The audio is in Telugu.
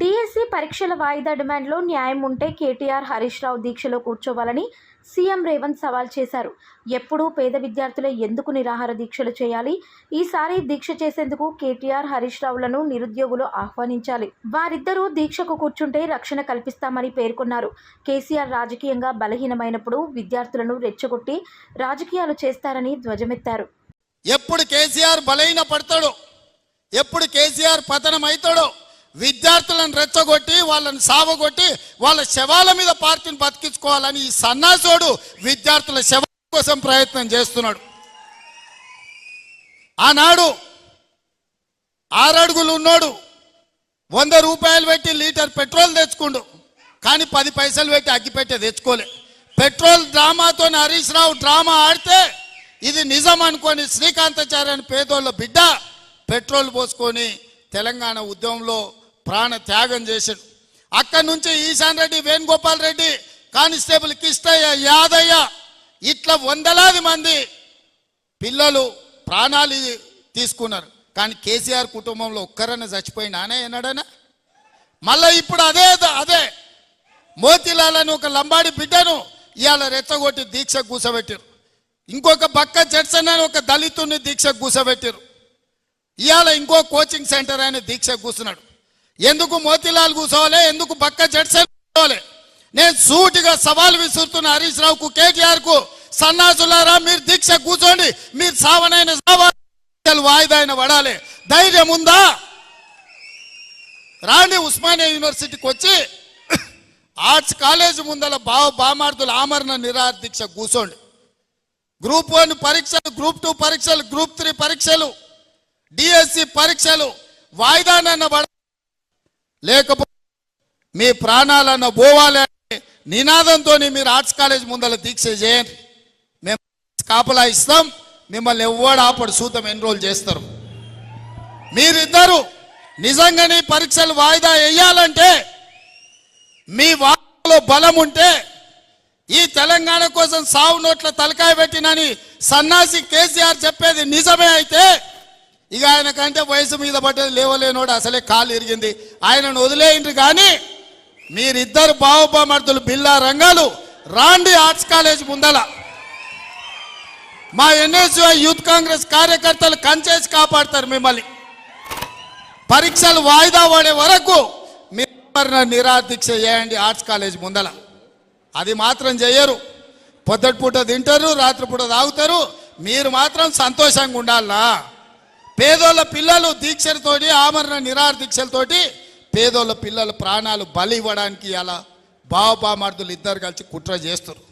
డిఎస్సి పరీక్షల వాయిదా డిమాండ్లో న్యాయం ఉంటే కేటీఆర్ హరీష్ రావు దీక్షలో కూర్చోవాలని సీఎం రేవంత్ సవాల్ చేశారు. ఎప్పుడూ పేద విద్యార్థులే ఎందుకు నిరాహార దీక్షలు చేయాలి? ఈసారి దీక్ష చేసేందుకు కేటీఆర్ హరీష్ రావులను నిరుద్యోగులు ఆహ్వానించాలి. వారిద్దరూ దీక్షకు కూర్చుంటే రక్షణ కల్పిస్తామని పేర్కొన్నారు. కేసీఆర్ రాజకీయంగా బలహీనమైనప్పుడు విద్యార్థులను రెచ్చగొట్టి రాజకీయాలు చేస్తారని ధ్వజమెత్తారు. ఎప్పుడు కేసీఆర్ బలహీన పడతాడో ఎప్పుడు కేసీఆర్ పతనం అవుతాడో విద్యార్థులను రెచ్చగొట్టి వాళ్ళని సావగొట్టి వాళ్ళ శవాల మీద పార్టీని బతికించుకోవాలని ఈ సన్నాసోడు విద్యార్థుల శవ కోసం ప్రయత్నం చేస్తున్నాడు. ఆనాడు ఆరడుగులు ఉన్నాడు. వంద రూపాయలు పెట్టి లీటర్ పెట్రోల్ తెచ్చుకుండు. కానీ పది పైసలు పెట్టి అగ్గిపెట్టే తెచ్చుకోలే. పెట్రోల్ డ్రామాతో హరీష్ రావు డ్రామా ఆడితే ఇది నిజం అనుకొని శ్రీకాంతాచార్య అని పేదోళ్ళ బిడ్డ పెట్రోల్ పోసుకొని తెలంగాణ ఉద్యమంలో ప్రాణ త్యాగం చేశాడు. అక్కడి నుంచి ఈశాన్ రెడ్డి వేణుగోపాల్ రెడ్డి కానిస్టేబుల్ కిష్టయ్య యాదయ్య ఇట్లా వందలాది మంది పిల్లలు ప్రాణాలు తీసుకున్నారు. కానీ కేసీఆర్ కుటుంబంలో ఒక్కరైనా చచ్చిపోయినానే ఎన్నడనా మళ్ళీ ఇప్పుడు అదే అదే మోతిలాలని ఒక లంబాడి బిడ్డను ఇవాళ రెచ్చగొట్టి దీక్ష కూసబెట్టారు ఇంకొక బక్క జడ్సన్ అని ఒక దళితుని దీక్ష కూసబెట్టారు ఇవాళ ఇంకో కోచింగ్ సెంటర్ ఆయన దీక్ష కూర్చున్నాడు ఎందుకు మోతిలాల్ కూర్చోవాలి? ఎందుకు పక్క జడ్సే కూర్చోవాలి? నేను సూటిగా సవాల్ విసురుతున్న హరీష్ రావుకు కేటీఆర్కు సన్నాసులారా మీరు దీక్ష కూర్చోండి. మీరు సావనైన సావాలి వాయిదా అయిన పడాలి. ధైర్యం ఉందా? రాండి ఉస్మానియా యూనివర్సిటీకి వచ్చి ఆర్ట్స్ కాలేజ్ ముందల బావ బామార్దుల ఆమరణ నిరాహార దీక్ష కూర్చోండి. గ్రూప్ వన్ పరీక్షలు గ్రూప్ టూ పరీక్షలు గ్రూప్ త్రీ పరీక్షలు డిఎస్సి పరీక్షలు వాయిదానన్న పడ లేకపోతే మీ ప్రాణాలను పోవాలి అంటే నినాదంతో మీరు ఆర్ట్స్ కాలేజ్ ముందర దీక్ష చేయండి. మేము కాపలా ఇస్తాం. మిమ్మల్ని ఎవ్వడు ఆపడు. సూతం ఎన్రోల్ చేస్తారు. మీరిద్దరు నిజంగానే పరీక్షలు వాయిదా వేయాలంటే మీ వాళ్ళలో బలం ఉంటే ఈ తెలంగాణ కోసం సావు నోట్ల తలకాయ పెట్టినని సన్నాసి కేసీఆర్ చెప్పేది నిజమే అయితే ఇక ఆయన కంటే వయసు మీద పడ్డది లేవలేనోడు అసలే కాలు ఇరిగింది. ఆయనను వదిలేయండి కానీ మీరిద్దరు బావబామర్దులు బిల్లా రంగాలు రాండి ఆర్ట్స్ కాలేజ్ ముందల. మా ఎన్ఎస్యుఐ యూత్ కాంగ్రెస్ కార్యకర్తలు కంచేసి కాపాడతారు మిమ్మల్ని. పరీక్షలు వాయిదా పడే వరకు మీరు నిరాదీక్ష చేయండి ఆర్ట్స్ కాలేజ్ ముందల. అది మాత్రం చేయరు. పొద్దుటిపూట తింటారు రాత్రిపూట తాగుతారు. మీరు మాత్రం సంతోషంగా ఉండాలనా? పేదోళ్ళ పిల్లలు దీక్షలతోటి ఆమరణ నిరాహార దీక్షలతోటి పేదోళ్ళ పిల్లల ప్రాణాలు బలి ఇవ్వడానికి అలా బావబామర్దులు ఇద్దరు కలిసి కుట్ర చేస్తారు